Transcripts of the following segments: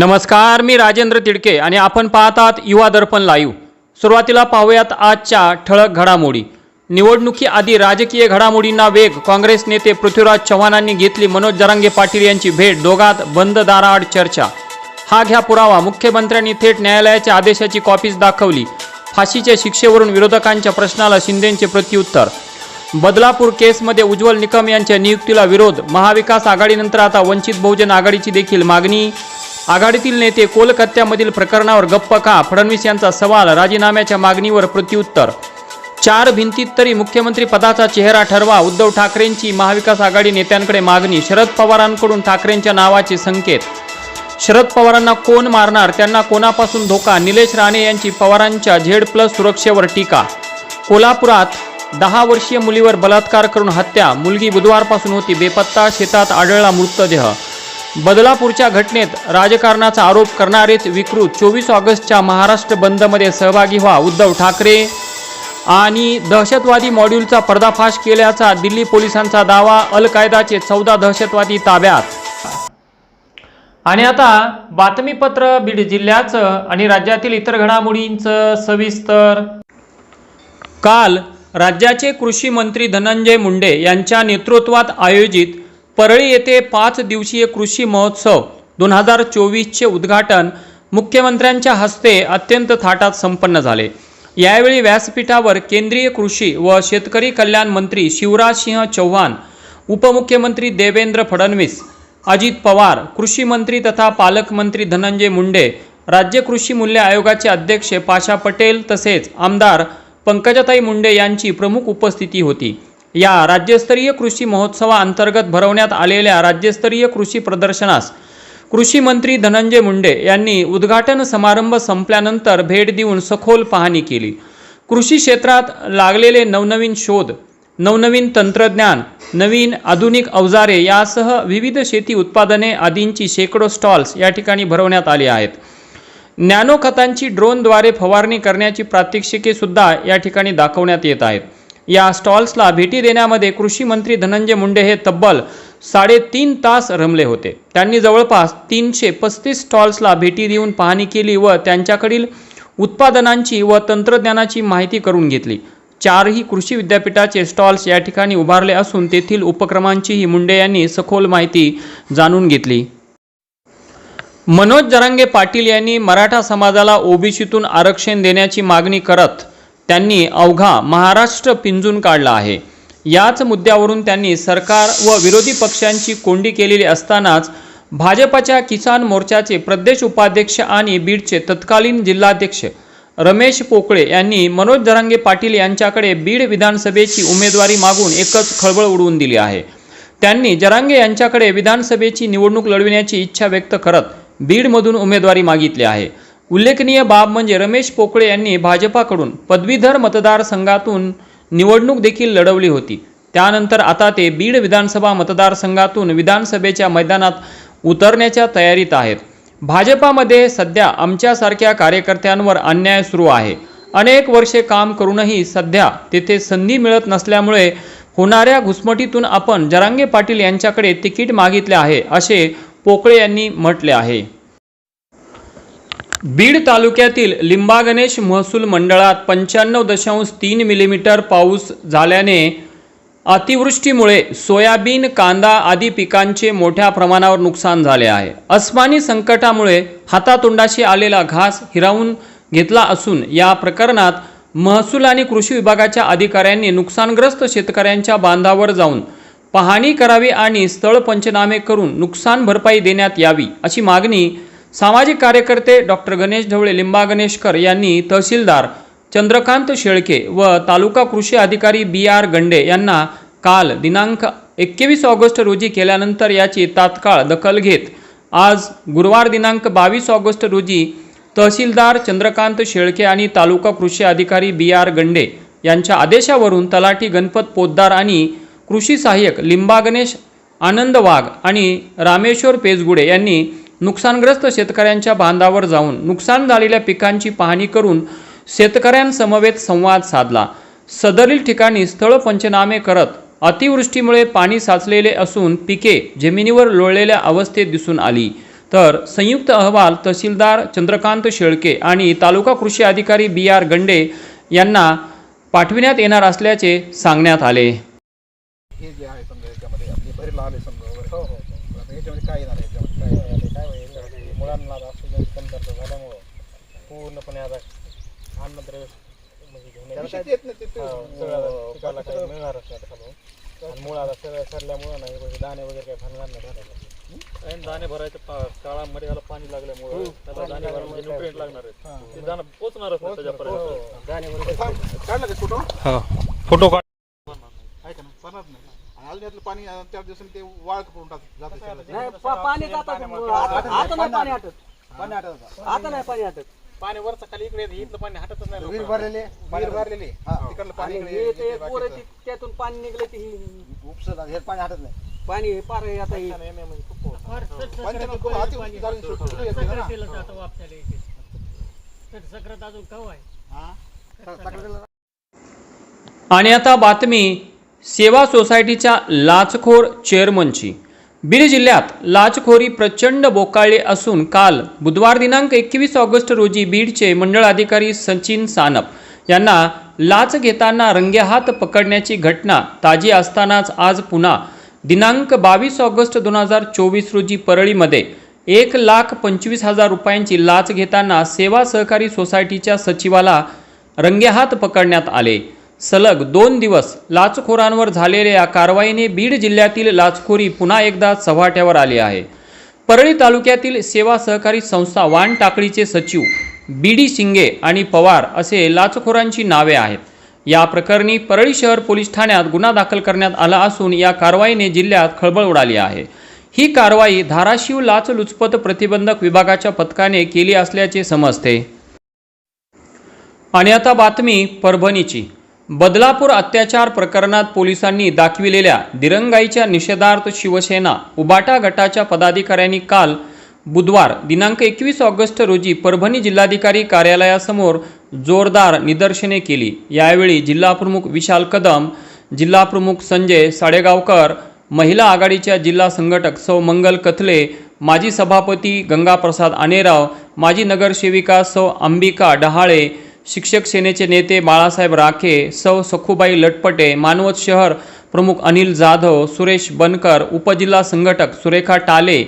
नमस्कार मी राजेंद्र तिडके आणि आपण पाहतात युवा दर्पण लाईव्ह. सुरुवातीला पाहूयात आजच्या ठळक घडामोडी. निवडणुकीआधी राजकीय घडामोडींना वेग काँग्रेस नेते पृथ्वीराज चव्हाणांनी घेतली मनोज जरांगे पाटील यांची भेट दोघात बंद दाराआड चर्चा. हा घ्या पुरावा मुख्यमंत्र्यांनी थेट न्यायालयाच्या आदेशाची कॉपीज दाखवली. फाशीच्या शिक्षेवरून विरोधकांच्या प्रश्नाला शिंदेंचे प्रत्युत्तर. बदलापूर केसमध्ये उज्ज्वल निकम यांच्या नियुक्तीला विरोध महाविकास आघाडीनंतर आता वंचित बहुजन आघाडीची देखील मागणी. आघाडीतील नेते कोलकात्यामधील प्रकरणावर गप्प का फडणवीस यांचा सवाल राजीनाम्याच्या मागणीवर प्रत्युत्तर. चार भिंतीत तरी मुख्यमंत्री पदाचा चेहरा ठरवा. उद्धव ठाकरेंची महाविकास आघाडी नेत्यांकडे मागणी शरद पवारांकडून ठाकरेंच्या नावाचे संकेत. शरद पवारांना कोण मारणार? त्यांना कोणापासून धोका? निलेश राणे यांची पवारांच्या झेड प्लस सुरक्षेवर टीका. कोल्हापुरात दहा वर्षीय मुलीवर बलात्कार करून हत्या. मुलगी बुधवारपासून होती. बेपत्ता शेतात आढळला मृतदेह. बदलापूरच्या घटनेत राजकारणाचा आरोप करणारेच विकृत. चोवीस ऑगस्टच्या महाराष्ट्र बंदमध्ये सहभागी व्हा उद्धव ठाकरे. आणि दहशतवादी मॉड्यूलचा पर्दाफाश केल्याचा दिल्ली पोलिसांचा दावा अल कायदाचे चौदा दहशतवादी ताब्यात. आणि आता बातमीपत्र बीड जिल्ह्याचं आणि राज्यातील इतर घडामोडींचं सविस्तर. काल राज्याचे कृषी मंत्री धनंजय मुंडे यांच्या नेतृत्वात आयोजित परळी येथे पाच दिवसीय कृषी महोत्सव दोन हजार चोवीसचे उद्घाटन मुख्यमंत्र्यांच्या हस्ते अत्यंत थाटात संपन्न झाले. यावेळी व्यासपीठावर केंद्रीय कृषी व शेतकरी कल्याण मंत्री शिवराजसिंह चौहान उपमुख्यमंत्री देवेंद्र फडणवीस अजित पवार कृषी मंत्री तथा पालकमंत्री धनंजय मुंडे राज्य कृषी मूल्य आयोगाचे अध्यक्ष पाशा पटेल तसेच आमदार पंकजाताई मुंडे यांची प्रमुख उपस्थिती होती. या राज्यस्तरीय कृषी महोत्सवाअंतर्गत भरवण्यात आलेल्या राज्यस्तरीय कृषी प्रदर्शनास कृषी मंत्री धनंजय मुंडे यांनी उद्घाटन समारंभ संपल्यानंतर भेट देऊन सखोल पाहणी केली. कृषी क्षेत्रात लागलेले नवनवीन शोध नवनवीन तंत्रज्ञान नवीन आधुनिक अवजारे यासह विविध शेती उत्पादने आदींची शेकडो स्टॉल्स या ठिकाणी भरवण्यात आले आहेत. नॅनो खतांची ड्रोनद्वारे फवारणी करण्याची प्रात्यक्षिके सुद्धा या ठिकाणी दाखवण्यात येत आहेत. या स्टॉल्सला भेटी देण्यामध्ये कृषी मंत्री धनंजय मुंडे हे तब्बल साडेतीन तास रमले होते. त्यांनी जवळपास तीनशे पस्तीस स्टॉल्सला भेटी देऊन पाहणी केली व त्यांच्याकडील उत्पादनांची व तंत्रज्ञानाची माहिती करून घेतली. चारही कृषी विद्यापीठाचे स्टॉल्स या ठिकाणी उभारले असून तेथील उपक्रमांचीही मुंडे यांनी सखोल माहिती जाणून घेतली. मनोज जरांगे पाटील यांनी मराठा समाजाला ओबीसीतून आरक्षण देण्याची मागणी करत त्यांनी अवघा महाराष्ट्र पिंजून काढला आहे. याच मुद्द्यावरून त्यांनी सरकार व विरोधी पक्षांची कोंडी केलेली असतानाच भाजपाच्या किसान मोर्चाचे प्रदेश उपाध्यक्ष आणि बीडचे तत्कालीन जिल्हाध्यक्ष रमेश पोकळे यांनी मनोज जरांगे पाटील यांच्याकडे बीड विधानसभेची उमेदवारी मागून एकच खळबळ उडवून दिली आहे. त्यांनी जरांगे यांच्याकडे विधानसभेची निवडणूक लढविण्याची इच्छा व्यक्त करत बीडमधून उमेदवारी मागितली आहे. उल्लेखनीय बाब म्हणजे रमेश पोकळे यांनी भाजपाकडून पदवीधर मतदारसंघातून निवडणूक देखील लढवली होती. त्यानंतर आता ते बीड विधानसभा मतदारसंघातून विधानसभेच्या मैदानात उतरण्याच्या तयारीत आहेत. भाजपामध्ये सध्या आमच्यासारख्या कार्यकर्त्यांवर अन्याय सुरू आहे. अनेक वर्षे काम करूनही सध्या तेथे संधी मिळत नसल्यामुळे होणाऱ्या घुसमटीतून आपण जरांगे पाटील यांच्याकडे तिकीट मागितले आहे असे पोकळे यांनी म्हटले आहे. बीड तालुक्यातील लिंबा गणेश महसूल मंडळात पंच्याण्णव दशांश तीन मिलीमीटर पाऊस झाल्याने अतिवृष्टीमुळे सोयाबीन कांदा आदी पिकांचे मोठ्या प्रमाणावर नुकसान झाले आहे. अस्मानी संकटामुळे हातातोंडाशी आलेला घास हिरावून घेतला असून या प्रकरणात महसूल आणि कृषी विभागाच्या अधिकाऱ्यांनी नुकसानग्रस्त शेतकऱ्यांच्या बांधावर जाऊन पाहणी करावी आणि स्थळ पंचनामे करून नुकसान भरपाई देण्यात यावी अशी मागणी सामाजिक कार्यकर्ते डॉक्टर गणेश ढवळे लिंबा गणेशकर यांनी तहसीलदार चंद्रकांत शेळके व तालुका कृषी अधिकारी बी आर गंडे यांना काल दिनांक एकवीस ऑगस्ट रोजी केल्यानंतर याची तात्काळ दखल घेत आज गुरुवार दिनांक बावीस ऑगस्ट रोजी तहसीलदार चंद्रकांत शेळके आणि तालुका कृषी अधिकारी बी आर गंडे यांच्या आदेशावरून तलाठी गणपत पोद्दार आणि कृषी सहाय्यक लिंबा गणेश आनंद वाघ आणि रामेश्वर पेजगुडे यांनी नुकसानग्रस्त शेतकऱ्यांच्या बांधावर जाऊन नुकसान झालेल्या पिकांची पाहणी करून शेतकऱ्यांसमवेत संवाद साधला. सदरील ठिकाणी स्थळ पंचनामे करत अतिवृष्टीमुळे पाणी साचलेले असून पिके जमिनीवर लोळलेल्या अवस्थेत दिसून आली. तर संयुक्त अहवाल तहसीलदार चंद्रकांत शेळके आणि तालुका कृषी अधिकारी बी आर गंडे यांना पाठविण्यात येणार असल्याचे सांगण्यात आले. हे जे आहे समजा याच्यामध्ये आपली आले समजा. वगैरे हो हो. हो. याच्यामध्ये काय येणार आहे याच्यामध्ये काय आहे? काय होईल तर मुलांना आता ऑक्सिजन कमतरता झाल्यामुळं पूर्णपणे आता अन्नद्रव्य म्हणजे घेऊन येत नाही ते सगळं पिकाला काही मिळणारच नाही आता खालून आणि मुळाला सगळं सरल्यामुळं नाही म्हणजे दाणे वगैरे काही भरणार नाही झाडाला. दाणे भरायच्या पा- काळामध्ये याला पाणी लागल्यामुळे त्याला दाणे भरायला न्यूट्रिएंट लागणार आहेत ते दाणं पोचणारच नाही त्याच्यापर्यंत. काढलं का फोटो? फोटो काढ ना नाही? आणि अजून यातलं पाणी अं, चार दिवसांनी ते वाळ करून टाक जातं सगळं. नाही पा- पाणी जातं आता नाही पाणी हटत आता नाही पाणी हटत पाणी वरचं खाली इकडे येतं, इथलं पाणी हटतच नाही विहीर भरलेले विहीर भरलेले. तिकडलं पाणी आणि इकडे हे ते येते, पोरं बाकीचं. ते- त्यातून पाणी निघलं ही- हे पाणी हटत नाही. पाणी हे पार आता हे- नाही, नाही, म्हणजे खूप पाऊस. पंच्याण्णव किलो अतिवृष्टी झाली, सुरू- सुरू येते. ना. आणि आता बातमी सेवा सोसायटीच्या लाचखोर चेअरमनची बीड जिल्ह्यात लाचखोरी प्रचंड बोकाळली असून काल बुधवार दिनांक एकवीस ऑगस्ट रोजी बीडचे मंडळ अधिकारी सचिन सानप यांना लाच घेताना रंगेहात पकडण्याची घटना ताजी असतानाच आज पुन्हा दिनांक बावीस ऑगस्ट दोन हजार चोवीस रोजी परळीमध्ये एक लाख पंचवीस हजार रुपयांची लाच घेताना सेवा सहकारी सोसायटीच्या सचिवाला रंगेहात पकडण्यात आले. सलग दोन दिवस लाचखोरांवर झालेल्या कारवाईने बीड जिल्ह्यातील लाचखोरी पुन्हा एकदा चव्हाट्यावर आली आहे. परळी तालुक्यातील सेवा सहकारी संस्था वाण टाकळीचे सचिव बी डी शिंगे आणि पवार असे लाचखोरांची नावे आहेत. या प्रकरणी परळी शहर पोलीस ठाण्यात गुन्हा दाखल करण्यात आला असून या कारवाईने जिल्ह्यात खळबळ उडाली आहे. ही कारवाई धाराशिव लाचलुचपत प्रतिबंधक विभागाच्या पथकाने केली असल्याचे समजते. आणि आता बातमी परभणीची. बदलापूर अत्याचार प्रकरणात पोलिसांनी दाखविलेल्या दिरंगाईच्या निषेधार्थ शिवसेना उबाटा गटाच्या पदाधिकाऱ्यांनी काल बुधवार दिनांक एकवीस ऑगस्ट रोजी परभणी जिल्हाधिकारी कार्यालयासमोर जोरदार निदर्शने केली. यावेळी जिल्हाप्रमुख विशाल कदम जिल्हाप्रमुख संजय साडेगावकर महिला आघाडीच्या जिल्हा संघटक सौ मंगल कथले माजी सभापती गंगाप्रसाद आनेराव माजी नगरसेविका सौ अंबिका डहाळे शिक्षक सेनेचे नेते बाळासाहेब राखे सौ सखुबाई लटपटे मानवत शहर प्रमुख अनिल जाधव सुरेश बनकर उपजिल्हा संघटक सुरेखा टाले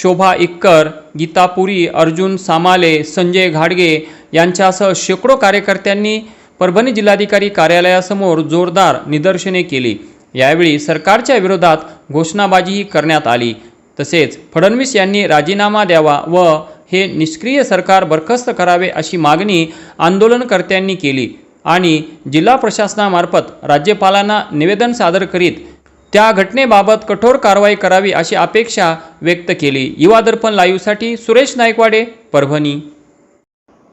शोभा इक्कर गीतापुरी अर्जुन सामाले संजय घाडगे यांच्यासह शेकडो कार्यकर्त्यांनी परभणी जिल्हाधिकारी कार्यालयासमोर जोरदार निदर्शने केली. यावेळी सरकारच्या विरोधात घोषणाबाजीही करण्यात आली. तसेच फडणवीस यांनी राजीनामा द्यावा व हे निष्क्रिय सरकार बरखास्त करावे अशी मागणी आंदोलनकर्त्यांनी केली आणि जिल्हा प्रशासनामार्फत राज्यपालांना निवेदन सादर करीत त्या घटनेबाबत कठोर कारवाई करावी अशी अपेक्षा व्यक्त केली. युवा दर्पण लाईव्हसाठी सुरेश नायकवाडे परभणी.